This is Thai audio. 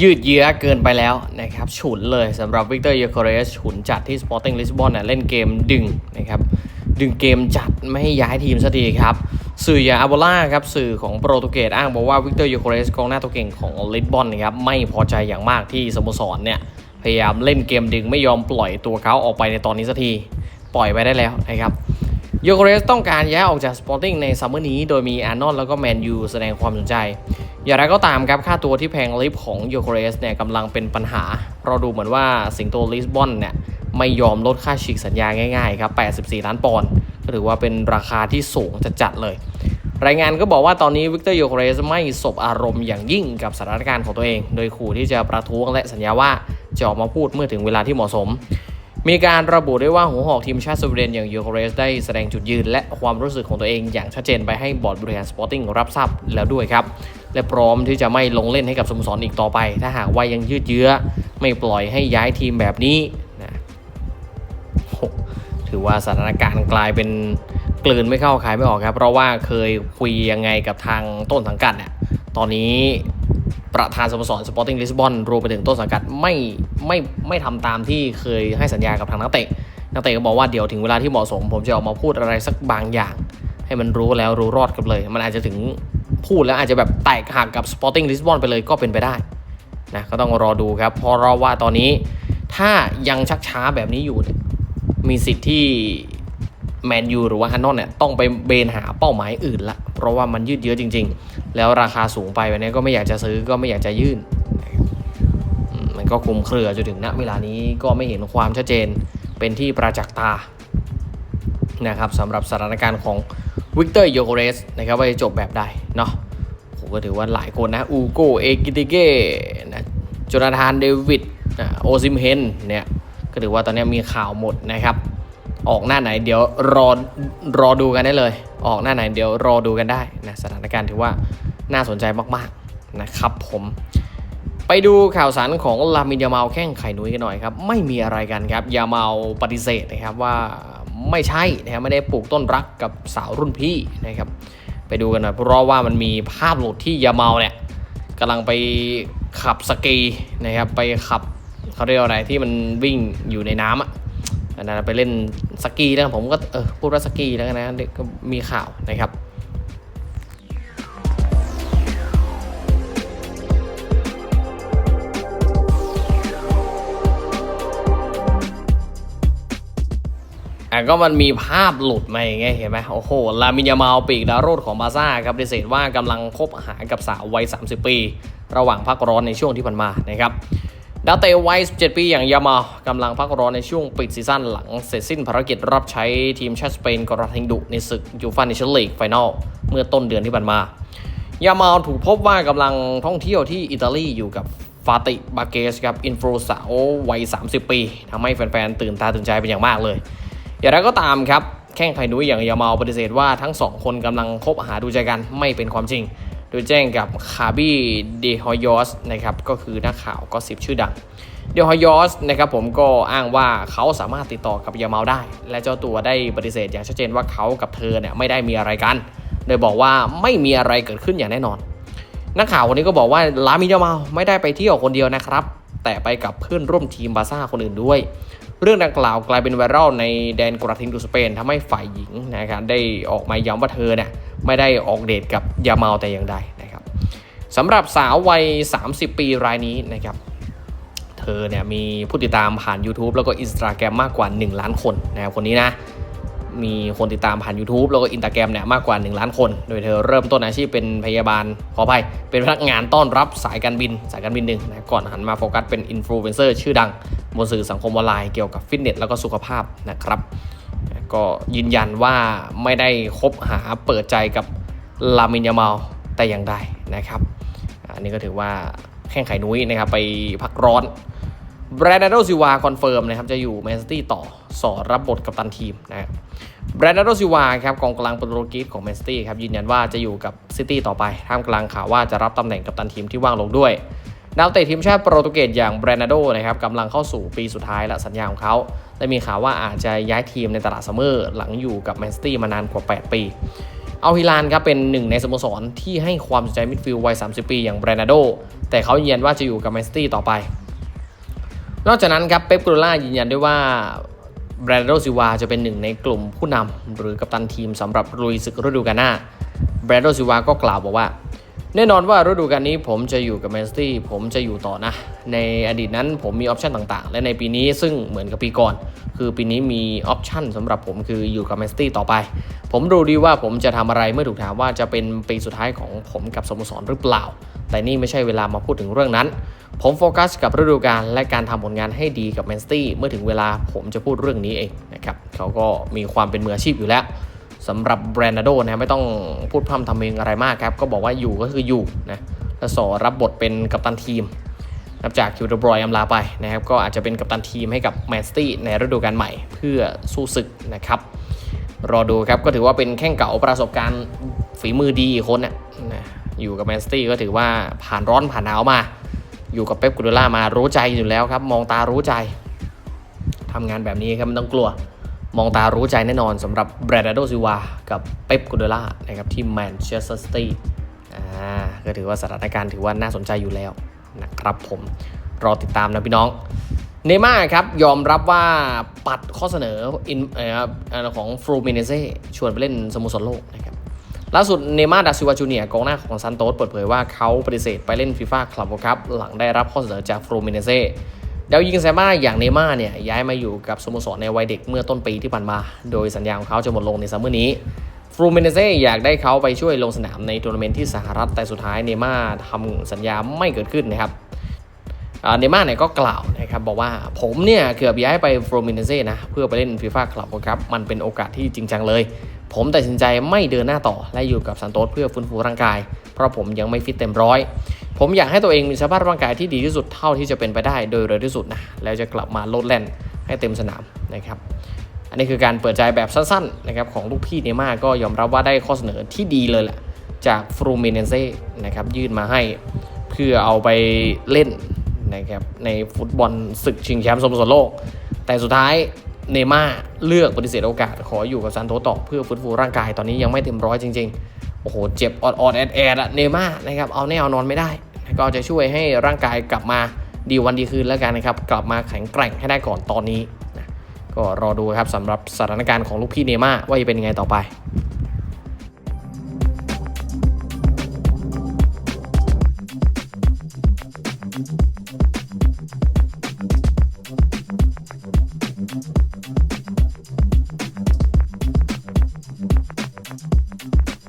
ยืดเยื้อเกินไปแล้วนะครับฉุนเลยสำหรับวิกเตอร์เยโคเรสฉุนจัดที่ Sporting Lisbon เนี่ยเล่นเกมดึงนะครับดึงเกมจัดไม่ให้ย้ายทีมสักทีครับ สื่ออย่างอาโบล่าครับสื่อของโปรตุเกสอ้างบอกว่าวิกเตอร์เยโคเรสกองหน้าตัวเก่งของลิสบอนนะครับไม่พอใจอย่างมากที่สโมสรเนี่ยพยายามเล่นเกมดึงไม่ยอมปล่อยตัวเขาออกไปในตอนนี้สักทีปล่อยไปได้แล้วนะครับโยโกเรสต้องการย้ายออกจากสปอร์ติ้งในซัมเมอร์นี้ โดยมีอาร์นอลแล้วก็แมนยูแสดงความสนใจ อย่างไรก็ตามครับค่าตัวที่แพงลิฟของโยโกเรสเนี่ยกำลังเป็นปัญหา เราดูเหมือนว่าสิงโตลิสบอนเนี่ยไม่ยอมลดค่าฉีกสัญญาง่ายๆครับ 84 ล้านปอนด์ก็ถือว่าเป็นราคาที่สูงจัดๆเลย รายงานก็บอกว่าตอนนี้วิกเตอร์โยโคเรสไม่สบอารมณ์อย่างยิ่งกับสถานการณ์ของตัวเอง โดยขู่ที่จะประท้วงและสัญญาว่าจะออกมาพูดเมื่อถึงเวลาที่เหมาะสม มีการระบุด้วยว่าหัวหอกทีมชาติสวีเดนอย่างโยโคเรสได้แสดงจุดยืน และความรู้สึกของตัวเองอย่างชัดเจนไปให้บอร์ดบริหารสปอร์ติ้งรับทราบแล้วด้วยครับ และพร้อมที่จะไม่ลงเล่นให้กับสโมสรอีกต่อไป ถ้าหากว่ายังยืดเยื้อไม่ปล่อยให้ย้ายทีมแบบนี้นะถือว่าสถานการณ์กลายเป็นกลืนไม่เข้าขายไม่ออกครับ เพราะว่าเคยคุยยังไงกับทางต้นสังกัดเนี่ยตอนนี้ประธานสโมสรสปอร์ติ้งลิสบอนรวมไปถึงต้นสังกัดไม่ไม่ไม่ทำตามที่เคยให้สัญญากับทางนักเตะนักเตะก็บอกว่าเดี๋ยวถึงเวลาที่เหมาะสม ผมจะออกมาพูดอะไรสักบางอย่าง ให้มันรู้แล้วรู้รอดกันเลย มันอาจจะถึง พูดแล้วอาจจะแบบแตกหักกับ Sporting Lisbon ไปเลยก็เป็นไปได้นะก็ต้องรอดูครับเพราะเราว่าตอนนี้ถ้ายังชักช้าแบบนี้อยู่เนี่ยมีสิทธิ์ที่แมนยูหรือว่าฮันนอนเนี่ยต้องไปเบนหาเป้าหมายอื่นละ เพราะว่ามันยืดเยื้อจริง ๆ แล้วราคาสูงไปวันนี้ก็ไม่อยากจะซื้อก็ไม่อยากจะยื่นมมันก็คลุมเครือจนถึงณเวลานี้ก็ไม่เห็นความชัดเจนเป็นที่ประจักษ์ตา นะครับสำหรับสถานการณ์ของวิกเตอร์โยโกเรสนะครับว่าจะจบแบบใดเนาะผมก็ถือว่าหลายคนนะอูโกเอกิติเก้นะโจนาธานเดวิดนะโอซิมเฮนเนี่ยก็ถือว่าตอนนี้มีข่าวหมดนะครับ ออกหน้าไหนเดี๋ยวรอรอดูกันได้เลย ออกหน้าไหนเดี๋ยวรอดูกันได้นะสถานการณ์ถือว่าน่าสนใจมากๆนะครับผมไปดูข่าวสารของลามินยามาแข้งไข่นุ้ยกันหน่อยครับ ไม่มีอะไรกันครับ ยามาปฏิเสธนะครับว่า ไม่ใช่นะครับไม่ได้ปลูกต้นรักกับสาวรุ่นพี่นะครับ ไปดูกันหน่อยเพราะว่ามันมีภาพหลุดที่ยาเมาลเนี่ยกำลังไปขับสกีนะครับไปขับเขาเรียกว่าอะไรที่มันวิ่งอยู่ในน้ำอะอันนั้นไปเล่นสกีแล้วผมก็เออพูดว่าสกีแล้วกันนะก็มีข่าวนะครับ ก็มันมีภาพหลุดมาอย่างเงี้ยเห็นไหมโอ้โห ลามินยามาลปีกดาวรุ่ของบาซ่าครับปฏิเสธว่ากำลังคบหากับสาววัย 30 ปี ระหว่างพักร้อนในช่วงที่ผ่านมานะครับดาวเตะวัย 17 ปีอย่างยามาลกำลังพักร้อนในช่วงปิดซีซั่นหลังเสร็จสิ้นภารกิจรับใช้ทีมชาติสเปนกอราทิงดุในศึกยูฟ่าเนชั่นลีกไฟนอลเมื่อต้นเดือนที่ผ่านมา ยามาลถูกพบว่ากำลังท่องเที่ยวที่อิตาลีอยู่กับฟาติบาเกสครับอินฟลูสาววัย 30 ปีทำให้แฟนๆ ตื่นตาตื่นใจเป็นอย่างมากเลย อย่างไรก็ตามครับแข้งไข่นุ้ยอย่างยามาปฏิเสธว่าทั้งสองคนกำลังคบหาดูใจกันไม่เป็นความจริง โดยแจ้งกับคาบี้เดฮอยอสนะครับก็คือนักข่าวก็สิบชื่อดังเดฮอยอสนะครับผมก็อ้างว่าเขาสามารถติดต่อกับยามาได้ และเจ้าตัวได้ปฏิเสธอย่างชัดเจนว่าเขากับเธอเนี่ยไม่ได้มีอะไรกัน โดยบอกว่าไม่มีอะไรเกิดขึ้นอย่างแน่นอน นักข่าวคนนี้ก็บอกว่าลามิยามาไม่ได้ไปเที่ยวคนเดียวนะครับแต่ไปกับเพื่อนร่วมทีมบาซ่าคนอื่นด้วย เรื่องดังกล่าวกลายเป็นไวรัลในแดนกราทิงดูสเปนทำให้ฝ่ายหญิงนะครับได้ออกมาย้ำว่าเธอเนี่ยไม่ได้ออกเดทกับยาเมาแต่อย่างใดนะครับสำหรับสาววัย 30 ปีรายนี้นะครับเธอเนี่ยมีผู้ติดตามผ่าน YouTube แล้วก็ Instagram มากกว่า 1 ล้านคนนะครับคนนี้นะ มีคนติดตามผ่าน YouTube แล้วก็ Instagram เนี่ยมากกว่า 1 ล้านคน โดยเธอเริ่มต้นอาชีพเป็นพยาบาลขออภัย เป็นพนักงานต้อนรับสายการบินสายการบินหนึ่งนะก่อนหันมาโฟกัสเป็นอินฟลูเอนเซอร์ชื่อดัง บนสื่อสังคมออนไลน์เกี่ยวกับฟิตเนสแล้วก็สุขภาพนะครับ ก็ยืนยันว่าไม่ได้คบหาเปิดใจกับลามินยามาลแต่อย่างใดนะครับอันนี้ก็ถือว่าแข่งไข่นุ้ยนะครับไปพักร้อน แบรนด์โดซิวาคอนเฟิร์มนะครับจะอยู่แมนซิตี้ต่อสอรับบทกัปตันทีมนะครับแบรนด์โดซิวาครับกองกลางโปรตุเกสของแมนซิตี้ครับยืนยันว่าจะอยู่กับซิตี้ต่อไปท่ามกลางข่าวว่าจะรับตำแหน่งกัปตันทีมที่ว่างลงด้วยดาวเตะทีมชาติโปรตุเกสอย่างแบรนด์โดนะครับกำลังเข้าสู่ปีสุดท้ายและสัญญาของเขาและมีข่าวว่าอาจจะย้ายทีมในตลาดซัมเมอร์หลังอยู่กับแมนซิตี้มานานกว่า 8 ปีเอาฮิลานครับเป็นหนึ่งในสโมสรที่ให้ความสนใจมิดฟิลด์วัย 30 ปีอย่างแบรนาโดแต่เขายืนยันว่าจะอยู่กับแมนซิตี้ต่อไป นอกจากนั้นครับเป๊ปกูล่ายืนยันด้วยว่าแบรนโดซิวาจะเป็นหนึ่งในกลุ่มผู้นำหรือกัปตันทีมสำหรับลุยศึกฤดูกาลหน้าแบรนโดซิวาก็กล่าวบอกว่า แน่นอนว่าฤดูกาลนี้ผมจะอยู่กับแมนซิตี้ผมจะอยู่ต่อนะ ในอดีตนั้นผมมีออปชันต่างๆ และในปีนี้ซึ่งเหมือนกับปีก่อน คือปีนี้มีออปชันสำหรับผมคืออยู่กับแมนซิตี้ต่อไป ผมรู้ดีว่าผมจะทำอะไรเมื่อถูกถามว่าจะเป็นปีสุดท้ายของผมกับสโมสรหรือเปล่า แต่นี่ไม่ใช่เวลามาพูดถึงเรื่องนั้น ผมโฟกัสกับฤดูกาลและการทำผลงานให้ดีกับแมนซิตี้เมื่อถึงเวลาผมจะพูดเรื่องนี้เองนะครับเขาก็มีความเป็นมืออาชีพอยู่แล้วสำหรับแบรนาโดนะไม่ต้องพูดพร่ำทำเพลงอะไรมากครับ ก็บอกว่าอยู่ก็คืออยู่นะและสอรับบทเป็นกัปตันทีมนับจากคิวเดบรอยอำลาไปนะครับ ก็อาจจะเป็นกัปตันทีมให้กับแมนซิตี้ในฤดูกาลใหม่ เพื่อสู้ศึกนะครับ รอดูครับก็ถือว่าเป็นแข้งเก่าประสบการณ์ฝีมือดีอีกคนนะนะอยู่กับแมนซิตี้ก็ถือว่าผ่านร้อนผ่านหนาวมา อยู่กับเป๊ปกูโดล่ามารู้ใจอยู่แล้วครับ มองตารู้ใจทำงานแบบนี้ครับไม่ต้องกลัว มองตารู้ใจแน่นอนสำหรับแบรนาโดซิวากับเป๊ปกูโดล่านะครับที่แมนเชสเตอร์ซิตี้ก็ถือว่าสถานการณ์ถือว่าน่าสนใจอยู่แล้วนะครับผมรอติดตามนะพี่น้อง เนม่าครับ ยอมรับว่าปัดข้อเสนออินอของฟรูมินเนเซ่ชวนไปเล่นสโมสรโลกนะครับล่าสุดเนม่าร์ดาซิวาจูเนียกองหน้าของซันโตสเปิดเผยว่าเขาปฏิเสธไปเล่นฟีฟ่าคลับครับหลังได้รับข้อเสนอจากฟรูมินเนเซ่ดาวยิงแซม่าอย่างเนม่าเนี่ยย้ายมาอยู่กับสโมสรในวัยเด็กเมื่อต้นปีที่ผ่านมา โดยสัญญาของเขาจะหมดลงในซัมเมอร์นี้ฟรูมินเนเซ่อยากได้เขาไปช่วยลงสนามในทัวร์นาเมนต์ที่สหรัฐแต่สุดท้ายเนม่าทำสัญญาไม่เกิดขึ้นนะครับ เนม่าร์เนี่ยก็กล่าวนะครับบอกว่าผมเนี่ยเกือบย้ายไปโฟรมินเซ่นะเพื่อไปเล่นฟีฟ่าคลับครับมันเป็นโอกาสที่จริงจังเลย ผมตัดสินใจไม่เดินหน้าต่อและอยู่กับซันโตสเพื่อฟื้นฟูร่างกาย เพราะผมยังไม่ฟิตเต็มร้อยผมอยากให้ตัวเองมีสภาพร่างกายที่ดีที่สุดเท่าที่จะเป็นไปได้โดยเร็วที่สุดนะแล้วจะกลับมาโลดแล่นให้เต็มสนามนะครับอันนี้คือการเปิดใจแบบสั้นๆนะครับของลูกพี่เนม่าก็ยอมรับว่าได้ข้อเสนอที่ดีเลยแหละจากฟรูมินเซ่นะครับยื่นมาให้เพื่อเอาไปเล่น นะครับในฟุตบอลศึกชิงแชมป์สโมสรโลก แต่สุดท้ายเนม่าเลือกปฏิเสธโอกาส ขออยู่กับซันโตต่อเพื่อฟื้นฟูร่างกายตอนนี้ยังไม่เต็มร้อยจริง ๆ โอ้โห เจ็บออดๆแอดแอดอะเนม่านะครับเอาแน่เอานอนไม่ได้ ก็จะช่วยให้ร่างกายกลับมาดีวันดีคืนแล้วกันนะครับ กลับมาแข็งแกร่งให้ได้ก่อนตอนนี้นะก็รอดูครับสำหรับสถานการณ์ของลูกพี่เนม่าว่าจะเป็นยังไงต่อไป thank you